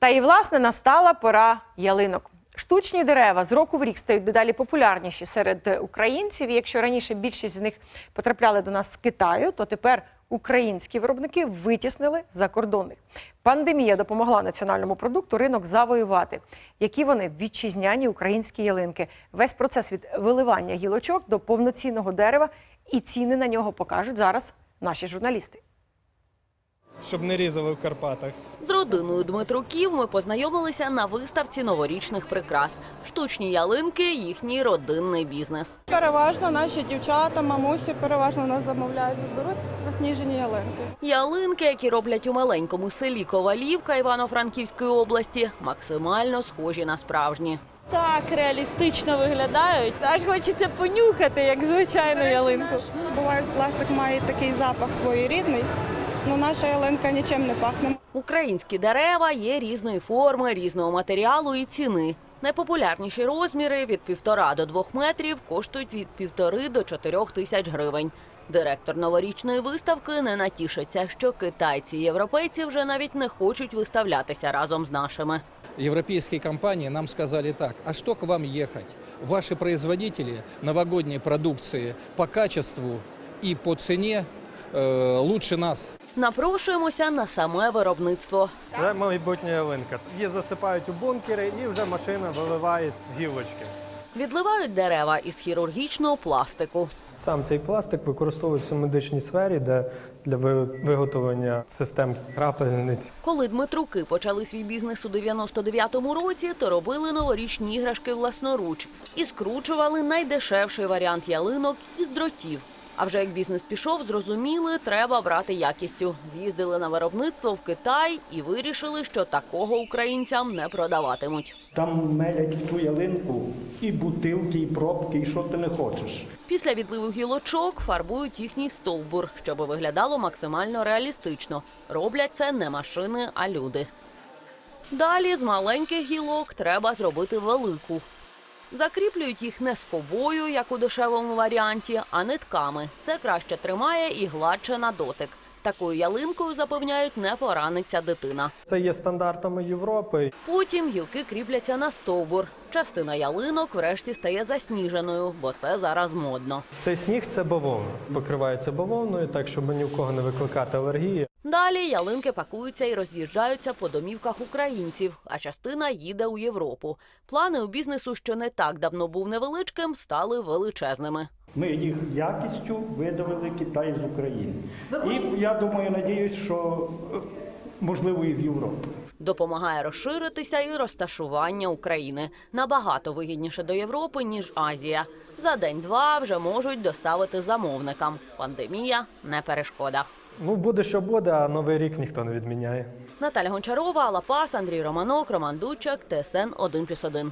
Та і власне настала пора ялинок. Штучні дерева з року в рік стають дедалі популярніші серед українців. І якщо раніше більшість з них потрапляли до нас з Китаю, то тепер українські виробники витіснили закордонних. Пандемія допомогла національному продукту ринок завоювати. Які вони вітчизняні українські ялинки? Весь процес від виливання гілочок до повноцінного дерева і ціни на нього покажуть зараз наші журналісти. Щоб не різали в Карпатах. З родиною Дмитруків ми познайомилися на виставці новорічних прикрас. Штучні ялинки їхній родинний бізнес. Переважно наші дівчата, мамусі переважно нас замовляють, беруть засніжені ялинки. Ялинки, які роблять у маленькому селі Ковалівка Івано-Франківської області, максимально схожі на справжні. так реалістично виглядають. Аж хочеться понюхати, як звичайну ялинку. Буває, пластик має такий запах своєрідний, але наша ялинка нічим не пахне. Українські дерева є різної форми, різного матеріалу і ціни. Найпопулярніші розміри від півтора до двох метрів коштують від півтори до чотирьох тисяч гривень. Директор новорічної виставки не натішиться, що китайці і європейці вже навіть не хочуть виставлятися разом з нашими. Европейские компании нам сказали так, а что к вам ехать? Ваши производители новогодней продукции по качеству и по цене э, лучше нас. Напрошуємося на саме виробництво. Це майбутня ялинка. Її засипають у бункери і вже машина виливає гілочки. Відливають дерева із хірургічного пластику. Сам цей пластик використовується в медичній сфері, де для виготовлення систем крапельниць. Коли Дмитруки почали свій бізнес у 99-му році, то робили новорічні іграшки власноруч і скручували найдешевший варіант ялинок із дротів. А вже як бізнес пішов, зрозуміли, треба брати якістю. З'їздили на виробництво в Китай і вирішили, що такого українцям не продаватимуть. Там мелять в ту ялинку і бутилки, і пробки, і що ти не хочеш. Після відливу гілочок фарбують їхній стовбур, щоб виглядало максимально реалістично. Роблять це не машини, а люди. Далі з маленьких гілок треба зробити велику. Закріплюють їх не скобою, як у дешевому варіанті, а нитками. Це краще тримає і гладше на дотик. Такою ялинкою запевняють, не пораниться дитина. Це є стандартами Європи. Потім гілки кріпляться на стовбур. Частина ялинок врешті стає засніженою, бо це зараз модно. Цей сніг це бавовна. Покривається бавовною, так щоб ні в кого не викликати алергії. Далі ялинки пакуються і роз'їжджаються по домівках українців, а частина їде у Європу. Плани у бізнесу, що не так давно був невеличким, стали величезними. Ми їх якістю видавили Китай з України. І я думаю, надіюсь, що можливо і з Європи. Допомагає розширитися і розташування України. Набагато вигідніше до Європи, ніж Азія. За день-два вже можуть доставити замовникам. Пандемія не перешкода. Ну буде що буде, а новий рік ніхто не відміняє. Наталя Гончарова, Алапас, Андрій Романок, Роман Дучак, ТСН 1+,1.